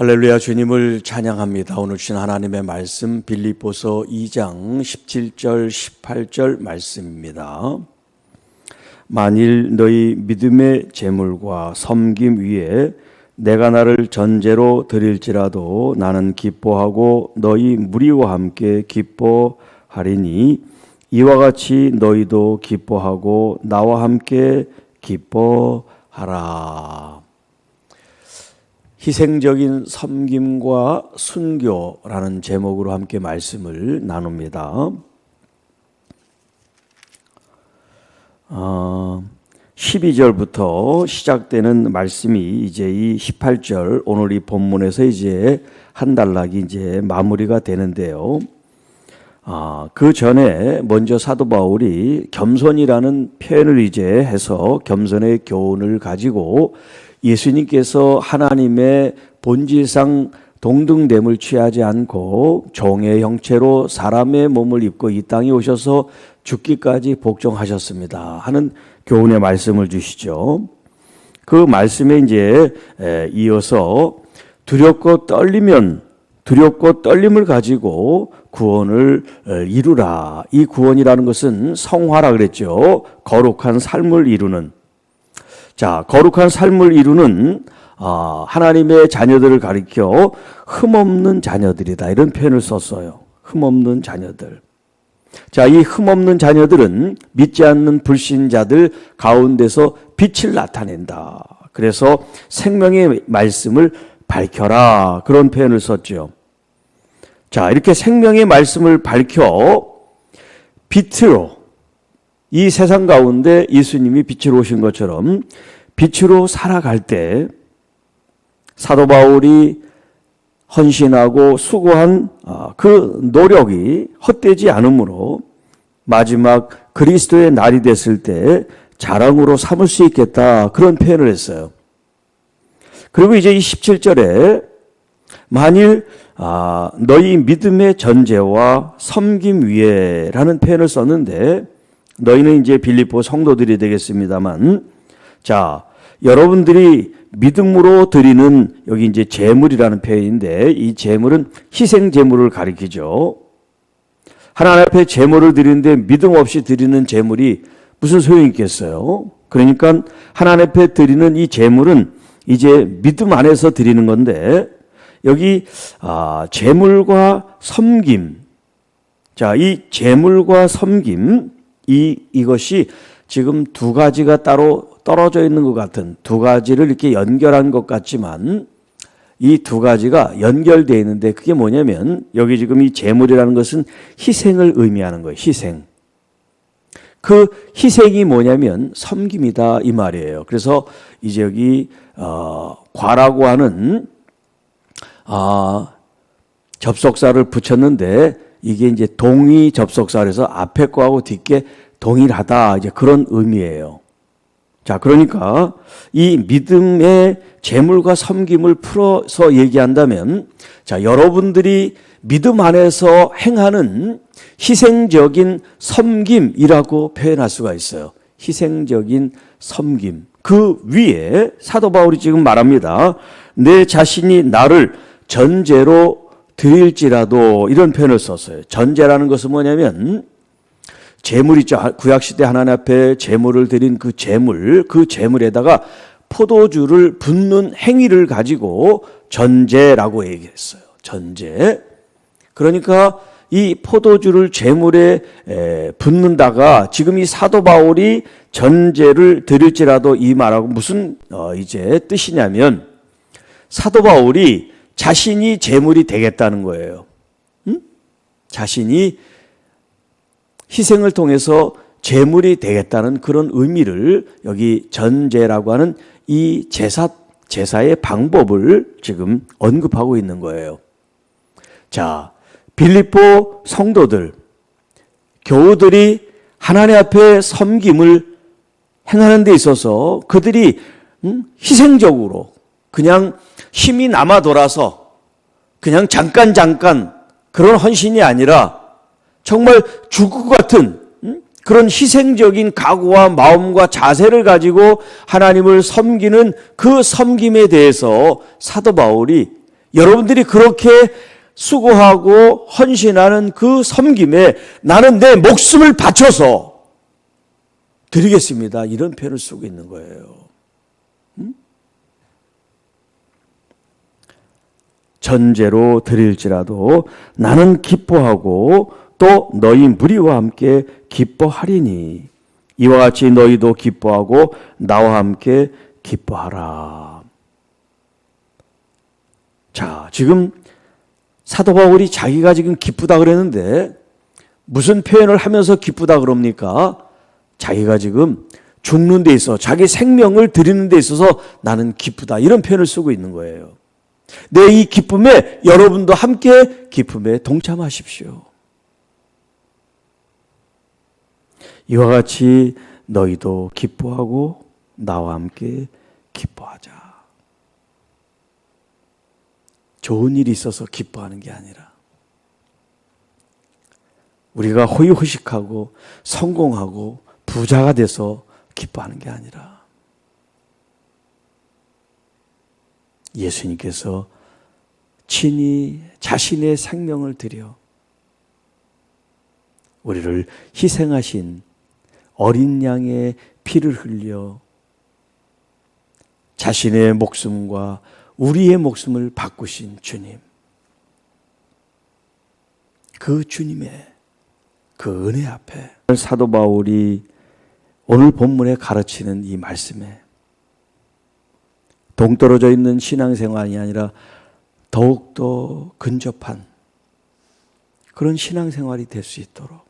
할렐루야 주님을 찬양합니다. 오늘 주신 하나님의 말씀 빌립보서 2장 17절 18절 말씀입니다. 만일 너희 믿음의 재물과 섬김 위에 내가 나를 전제로 드릴지라도 나는 기뻐하고 너희 무리와 함께 기뻐하리니 이와 같이 너희도 기뻐하고 나와 함께 기뻐하라. 희생적인 섬김과 순교라는 제목으로 함께 말씀을 나눕니다. 어, 12절부터 시작되는 말씀이 이제 이 18절 오늘 이 본문에서 이제 한 단락이 이제 마무리가 되는데요. 아, 그 전에 먼저 사도 바울이 겸손이라는 표현을 이제 해서 겸손의 교훈을 가지고 예수님께서 하나님의 본질상 동등됨을 취하지 않고 종의 형체로 사람의 몸을 입고 이 땅에 오셔서 죽기까지 복종하셨습니다. 하는 교훈의 말씀을 주시죠. 그 말씀에 이제 이어서 두렵고 떨리면 두렵고 떨림을 가지고 구원을 이루라. 이 구원이라는 것은 성화라 그랬죠. 거룩한 삶을 이루는 자, 거룩한 삶을 이루는 아, 하나님의 자녀들을 가리켜 흠없는 자녀들이다. 이런 표현을 썼어요. 흠없는 자녀들. 자, 이 흠없는 자녀들은 믿지 않는 불신자들 가운데서 빛을 나타낸다. 그래서 생명의 말씀을 밝혀라. 그런 표현을 썼죠. 자, 이렇게 생명의 말씀을 밝혀 빛으로 이 세상 가운데 예수님이 빛으로 오신 것처럼 빛으로 살아갈 때 사도 바울이 헌신하고 수고한 아, 그 노력이 헛되지 않으므로 마지막 그리스도의 날이 됐을 때 자랑으로 삼을 수 있겠다 그런 표현을 했어요. 그리고 이제 이 17절에 만일 아, 너희 믿음의 전제와 섬김 위에라는 표현을 썼는데 너희는 이제 빌립보 성도들이 되겠습니다만 자 여러분들이 믿음으로 드리는 여기 이제 재물이라는 표현인데 이 재물은 희생 재물을 가리키죠. 하나님 앞에 재물을 드리는데 믿음 없이 드리는 재물이 무슨 소용이 있겠어요? 그러니까 하나님 앞에 드리는 이 재물은 이제 믿음 안에서 드리는 건데 여기 아, 재물과 섬김 자, 이 재물과 섬김 이 이것이 지금 두 가지가 따로 떨어져 있는 것 같은 두 가지를 이렇게 연결한 것 같지만 이 두 가지가 연결되어 있는데 그게 뭐냐면 여기 지금 이 재물이라는 것은 희생을 의미하는 거예요. 희생. 그 희생이 뭐냐면 섬김이다 이 말이에요. 그래서 이제 여기 어, 과라고 하는 아, 접속사를 붙였는데 이게 이제 동의 접속사에서 앞에 거하고 뒤게 동일하다 이제 그런 의미예요. 자, 그러니까 이 믿음의 재물과 섬김을 풀어서 얘기한다면 자, 여러분들이 믿음 안에서 행하는 희생적인 섬김이라고 표현할 수가 있어요. 희생적인 섬김. 그 위에 사도 바울이 지금 말합니다. 내 자신이 나를 전제로 드릴지라도 이런 표현을 썼어요. 전제라는 것은 뭐냐면 재물 있죠. 구약 시대 하나님 앞에 재물을 드린 그 재물, 그 재물에다가 포도주를 붓는 행위를 가지고 전제라고 얘기했어요. 전제. 그러니까 이 포도주를 재물에 붓는다가 지금 이 사도 바울이 전제를 드릴지라도 이 말하고 무슨 어 이제 뜻이냐면 사도 바울이 자신이 재물이 되겠다는 거예요. 응? 자신이 희생을 통해서 재물이 되겠다는 그런 의미를 여기 전제라고 하는 이 제사 제사의 방법을 지금 언급하고 있는 거예요. 자, 빌립보 성도들 교우들이 하나님 앞에 섬김을 행하는 데 있어서 그들이 음? 희생적으로 그냥 힘이 남아 돌아서 그냥 잠깐 잠깐 그런 헌신이 아니라 정말 죽을 것 같은 그런 희생적인 각오와 마음과 자세를 가지고 하나님을 섬기는 그 섬김에 대해서 사도 바울이 여러분들이 그렇게 수고하고 헌신하는 그 섬김에 나는 내 목숨을 바쳐서 드리겠습니다. 이런 표현을 쓰고 있는 거예요. 전제로 드릴지라도 나는 기뻐하고 또 너희 무리와 함께 기뻐하리니 이와 같이 너희도 기뻐하고 나와 함께 기뻐하라. 자, 지금 사도 바울이 자기가 지금 기쁘다 그랬는데 무슨 표현을 하면서 기쁘다 그럽니까? 자기가 지금 죽는 데 있어 자기 생명을 드리는 데 있어서 나는 기쁘다 이런 표현을 쓰고 있는 거예요. 내 이 기쁨에 여러분도 함께 기쁨에 동참하십시오. 이와 같이 너희도 기뻐하고 나와 함께 기뻐하자. 좋은 일이 있어서 기뻐하는 게 아니라 우리가 호의호식하고 성공하고 부자가 돼서 기뻐하는 게 아니라 예수님께서 친히 자신의 생명을 들여 우리를 희생하신 어린 양의 피를 흘려 자신의 목숨과 우리의 목숨을 바꾸신 주님. 그 주님의 그 은혜 앞에 사도 바울이 오늘 본문에 가르치는 이 말씀에 동떨어져 있는 신앙생활이 아니라 더욱더 근접한 그런 신앙생활이 될 수 있도록.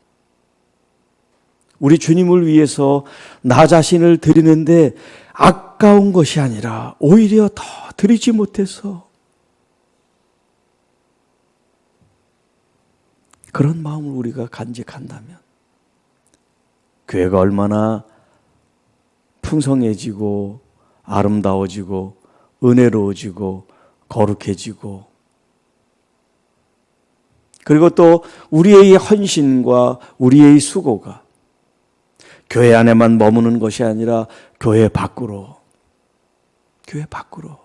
우리 주님을 위해서 나 자신을 드리는데 아까운 것이 아니라 오히려 더 드리지 못해서 그런 마음을 우리가 간직한다면 교회가 얼마나 풍성해지고 아름다워지고 은혜로워지고 거룩해지고 그리고 또 우리의 헌신과 우리의 수고가 교회 안에만 머무는 것이 아니라 교회 밖으로, 교회 밖으로.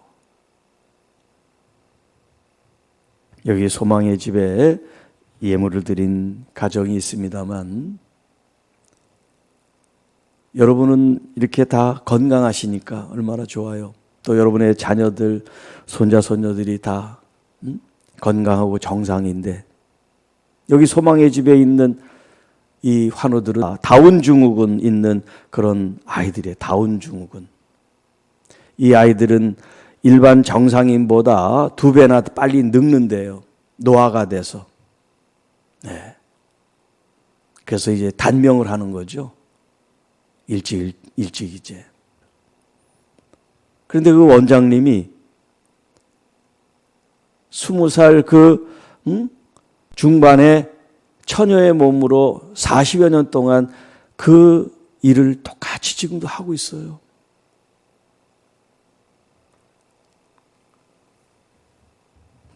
여기 소망의 집에 예물을 드린 가정이 있습니다만, 여러분은 이렇게 다 건강하시니까 얼마나 좋아요. 또 여러분의 자녀들, 손자, 손녀들이 다 음? 건강하고 정상인데, 여기 소망의 집에 있는 이 환우들은 다운 증후군 있는 그런 아이들의 다운 증후군. 이 아이들은 일반 정상인보다 두 배나 빨리 늙는데요. 노화가 돼서. 네. 그래서 이제 단명을 하는 거죠. 일찍, 일찍 이제. 그런데 그 원장님이 스무 살그 음? 중반에 처녀의 몸으로 40여 년 동안 그 일을 똑같이 지금도 하고 있어요.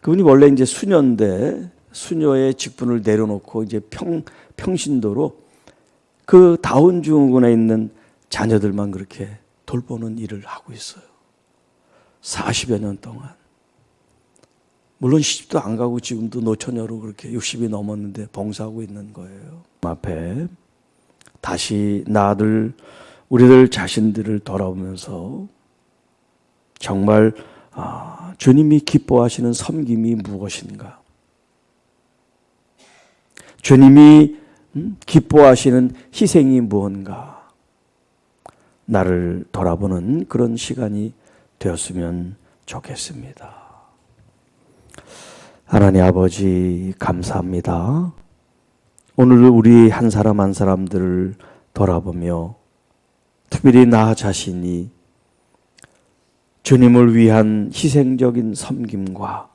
그분이 원래 이제 수녀인데 수녀의 직분을 내려놓고 이제 평 평신도로 그 다운 증후군에 있는 자녀들만 그렇게 돌보는 일을 하고 있어요. 40여 년 동안. 물론 시집도 안 가고 지금도 노처녀로 그렇게 60이 넘었는데 봉사하고 있는 거예요. 앞에 다시 나들 우리들 자신들을 돌아보면서 정말 아, 주님이 기뻐하시는 섬김이 무엇인가? 주님이 음, 기뻐하시는 희생이 무언가? 나를 돌아보는 그런 시간이 되었으면 좋겠습니다. 하나님 아버지 감사합니다. 오늘 우리 한 사람 한 사람들을 돌아보며 특별히 나 자신이 주님을 위한 희생적인 섬김과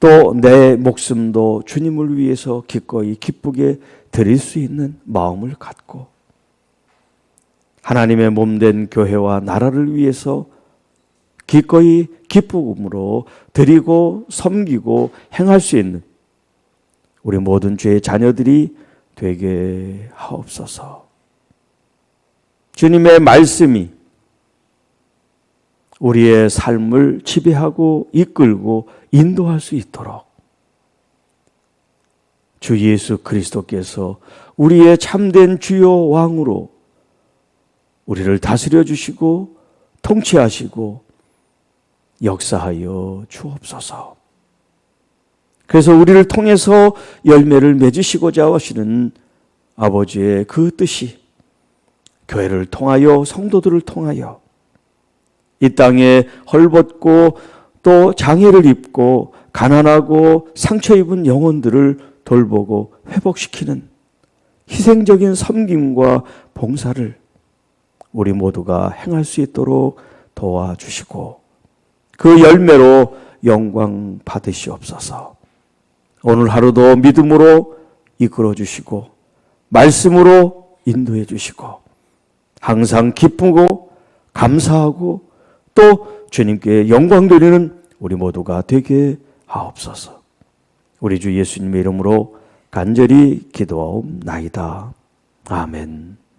또 내 목숨도 주님을 위해서 기꺼이 기쁘게 드릴 수 있는 마음을 갖고 하나님의 몸된 교회와 나라를 위해서 기꺼이 기쁨으로 드리고 섬기고 행할 수 있는 우리 모든 죄의 자녀들이 되게 하옵소서. 주님의 말씀이 우리의 삶을 지배하고 이끌고 인도할 수 있도록 주 예수 그리스도께서 우리의 참된 주요 왕으로 우리를 다스려 주시고 통치하시고 역사하여 주옵소서. 그래서 우리를 통해서 열매를 맺으시고자 하시는 아버지의 그 뜻이 교회를 통하여 성도들을 통하여 이 땅에 헐벗고 또 장애를 입고 가난하고 상처 입은 영혼들을 돌보고 회복시키는 희생적인 섬김과 봉사를 우리 모두가 행할 수 있도록 도와주시고 그 열매로 영광 받으시옵소서. 오늘 하루도 믿음으로 이끌어 주시고 말씀으로 인도해 주시고 항상 기쁘고 감사하고 또 주님께 영광 돌리는 우리 모두가 되게 하옵소서. 우리 주 예수님의 이름으로 간절히 기도하옵나이다. 아멘.